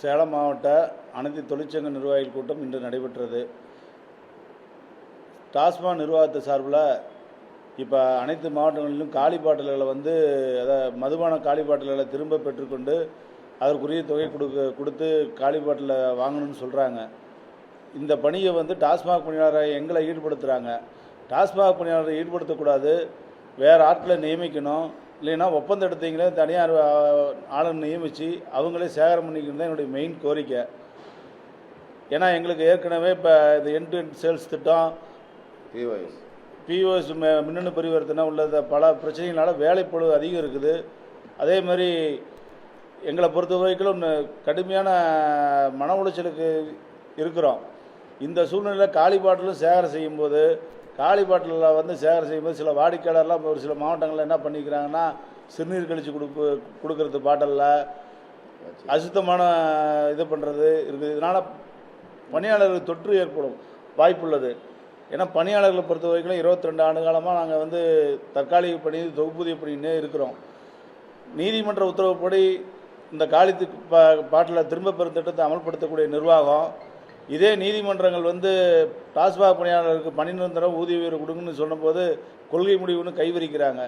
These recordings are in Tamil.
சேலம் மாவட்ட அனைத்து தொழிற்சங்க நிர்வாகிகள் கூட்டம் இன்று நடைபெற்றது. டாஸ்மாக் நிர்வாகத்தை சார்பில் இப்போ அனைத்து மாவட்டங்களிலும் காலி பாட்டில்களை வந்து அதாவது மதுபான காலி பாட்டில்களை திரும்ப பெற்றுக்கொண்டு அதற்குரிய தொகை கொடுக்க கொடுத்து காலி பாட்டிலை வாங்கணும்னு சொல்கிறாங்க இந்த பணியை வந்து டாஸ்மாக் பணியாளரை எங்களை ஈடுபடுத்துகிறாங்க டாஸ்மாக் பணியாளரை ஈடுபடுத்தக்கூடாது. வேறு ஆட்களை நியமிக்கணும். இல்லைன்னா ஒப்பந்தம் எடுத்தீங்களே தனியார் ஆ- ஆளை நியமித்து அவங்களே சேகரம் பண்ணிக்கணும் தான் என்னுடைய மெயின் கோரிக்கை. ஏன்னா எங்களுக்கு ஏற்கனவே இப்போ இந்த என் டு சேல்ஸ் திட்டம் பிஒஎஸ் பிஓஎஸ் மின்னணு பரிவர்த்தனை உள்ளத பல பிரச்சனைகளால் வேலைப்பளு அதிகம் இருக்குது. அதே மாதிரி எங்களை பொறுத்த வரைக்கும் ஒன்று கடுமையான மன உளைச்சலுக்கு இருக்கிறோம். இந்த சூழ்நிலையில் காலி பாட்டிலும் சேகரம் செய்யும்போது காளி பாட்டிலில் வந்து சேகரம் செய்யும்போது சில வாடிக்கையாளர்லாம் ஒரு சில மாவட்டங்களில் என்ன பண்ணிக்கிறாங்கன்னா சிறுநீர் கழிச்சு கொடுப்பு கொடுக்கறது பாட்டலில் அசுத்தமான இது பண்ணுறது இருக்குது. இதனால் பணியாளர்களுக்கு தொற்று ஏற்படும் வாய்ப்புள்ளது. ஏன்னா பணியாளர்களை பொறுத்த வரைக்கும் இருபத்தி ரெண்டு ஆண்டு காலமாக நாங்கள் வந்து தற்காலிக பணி தொகுப்பூதிய பணின்னே இருக்கிறோம். நீதிமன்ற உத்தரவுப்படி இந்த காலித்து பா பாட்டில் திரும்ப பெறும் திட்டத்தை அமல்படுத்தக்கூடிய நிர்வாகம் இதே நீதிமன்றங்கள் வந்து டாஸ்மாக் பணியாளருக்கு பணி நிரந்தரம் ஊதிய உயர்வு கொடுங்கன்னு சொன்னபோது கொள்கை முடிவுன்னு கைவிரிக்கிறாங்க.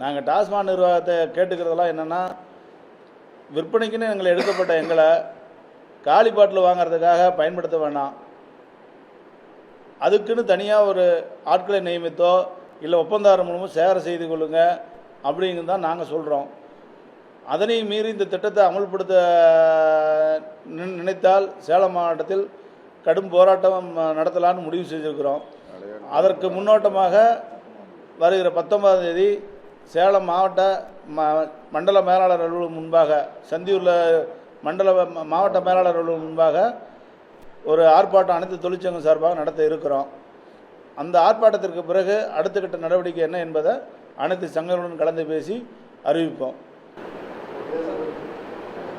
நாங்கள் டாஸ்மாக் நிர்வாகத்தை கேட்டுக்கிறதெல்லாம் என்னென்னா விற்பனைக்குன்னு எங்களை எடுக்கப்பட்ட எங்களை காலி பாட்டில் வாங்குறதுக்காக பயன்படுத்த வேண்டாம் அதுக்குன்னு தனியாக ஒரு ஆட்களை நியமித்தோ இல்லை ஒப்பந்தாரம் மூலமோ சேகரம் செய்து கொள்ளுங்கள் அப்படிங்கிறது தான் நாங்கள் சொல்கிறோம் அதனை மீறி இந்த திட்டத்தை அமல்படுத்த நினைத்தால் சேலம் மாவட்டத்தில் கடும் போராட்டம் நடத்தலான்னு முடிவு செஞ்சுருக்கிறோம் அதற்கு முன்னோட்டமாக வருகிற பத்தொன்பதாம் தேதி சேலம் மாவட்ட ம மண்டல மேலாளர் அலுவலகம் முன்பாக சந்தியூரில் மண்டல மாவட்ட மேலாளர் அலுவலகம் முன்பாக ஒரு ஆர்ப்பாட்டம் அனைத்து தொழிற்சங்கம் சார்பாக நடத்த இருக்கிறோம். அந்த ஆர்ப்பாட்டத்திற்கு பிறகு அடுத்த கட்ட நடவடிக்கை என்ன என்பதை அனைத்து சங்கங்களுடன் கலந்து பேசி அறிவிப்போம்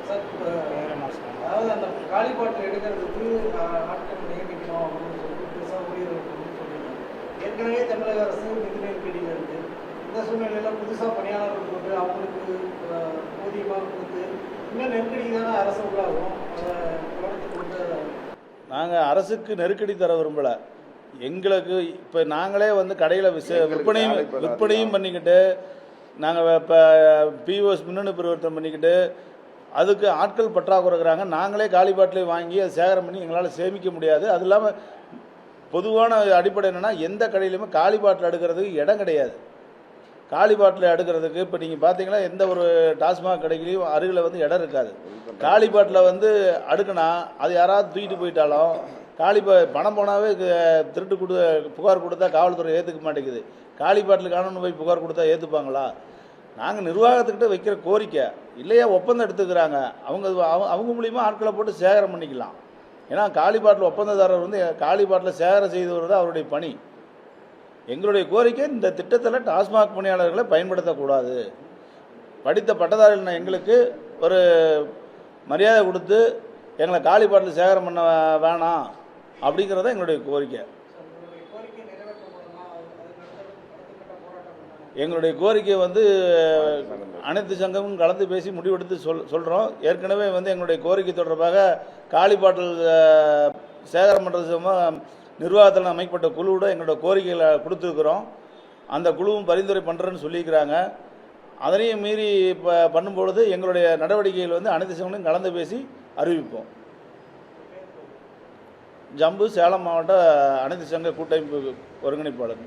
சார், இப்ப, அதாவது அந்த காலிப்பாட்டு எடுக்கிறதுக்கு ஆஹ், ஆட்கள் நியமிக்கணும் அப்படின்னு சொல்லி புதுசாக முடிவு எடுக்கணும்னு சொல்லியிருக்காங்க. ஏற்கனவே தமிழக அரசு நிதி நெருக்கடியில் இருக்கு. இந்த சூழ்நிலையில் புதுசாக பணியாளர்கள் போட்டு அவங்களுக்கு ஊதியமாக கொடுத்து இன்னும் நெருக்கடி தானே அரசு உள்ளாகும். அதை கொண்டு நாங்கள் அரசுக்கு நெருக்கடி தர விரும்பலை. எங்களுக்கு இப்போ நாங்களே வந்து கடையில் விற்பனையும். விற்பனையும் பண்ணிக்கிட்டு நாங்கள் இப்போ பிஓஎஸ் மின்னணு பரிவர்த்தனை பண்ணிக்கிட்டு அதுக்கு ஆட்கள் பற்றாக்குறைக்கிறாங்க நாங்களே காலி பாட்டிலே வாங்கி அதை சேகரம் பண்ணி எங்களால் சேமிக்க முடியாது. அது இல்லாமல் பொதுவான அடிப்படை என்னென்னா எந்த கடையிலுமே காலி பாட்டில் அடுக்கிறதுக்கு இடம் கிடையாது. காலி பாட்டில் அடுக்கிறதுக்கு இப்போ நீங்கள் பார்த்தீங்கன்னா எந்த ஒரு டாஸ்மாக் கடைகளையும் அருகில் வந்து இடம் இருக்காது. காலி பாட்டில் வந்து அடுக்குனா அது யாராவது தூக்கிட்டு போயிட்டாலும் காலி பா பணம் போனாவே திருட்டு கொடு புகார் கொடுத்தா காவல்துறை ஏற்றுக்க மாட்டேங்குது. காலி பாட்டில் காணணும் போய் புகார் கொடுத்தா ஏற்றுப்பாங்களா நாங்கள் நிர்வாகத்துக்கிட்ட வைக்கிற கோரிக்கை இல்லையா ஒப்பந்தம் எடுத்துக்கிறாங்க. அவங்க அவங்க- அவங்க மூலியமாக ஆட்களை போட்டு சேகரம் பண்ணிக்கலாம். ஏன்னா காலி பாட்டில் ஒப்பந்ததாரர் வந்து காலி பாட்டில் சேகரம் செய்து வருவது அவருடைய பணி. எங்களுடைய கோரிக்கை இந்த திட்டத்தில் டாஸ்மாக் பணியாளர்களை பயன்படுத்தக்கூடாது. படித்த பட்டதாரிகள் எங்களுக்கு ஒரு மரியாதை கொடுத்து எங்களை காளிப்பாட்டில் சேகரம் பண்ண வேணாம் அப்படிங்கிறத எங்களுடைய கோரிக்கை சார், உங்களுடைய கோரிக்கை நிறைவேற்றப்படலாம் அது அது அடுத்த அடுத்த கட்ட போராட்டம் பண்ணலாம் எங்களுடைய கோரிக்கை வந்து அனைத்து சங்கமும் கலந்து பேசி முடிவெடுத்து சொல் சொல்கிறோம் ஏற்கனவே வந்து எங்களுடைய கோரிக்கை தொடர்பாக காளிப்பாட்டல் பாட்டில் சேகரம் பண்ணுறது நிர்வாகத்தில் அமைக்கப்பட்ட குழுவோட எங்களோட கோரிக்கைகளை கொடுத்துருக்குறோம். அந்த குழுவும் பரிந்துரை பண்ணுறேன்னு சொல்லியிருக்கிறாங்க. அதனையும் மீறி இப்போ பண்ணும்பொழுது எங்களுடைய நடவடிக்கைகள் வந்து அனைத்து சங்கங்களையும் கலந்து பேசி அறிவிப்போம். ஜம்பு சேலம் மாவட்ட அனைத்து சங்க கூட்டமைப்பு ஒருங்கிணைப்பாளர்.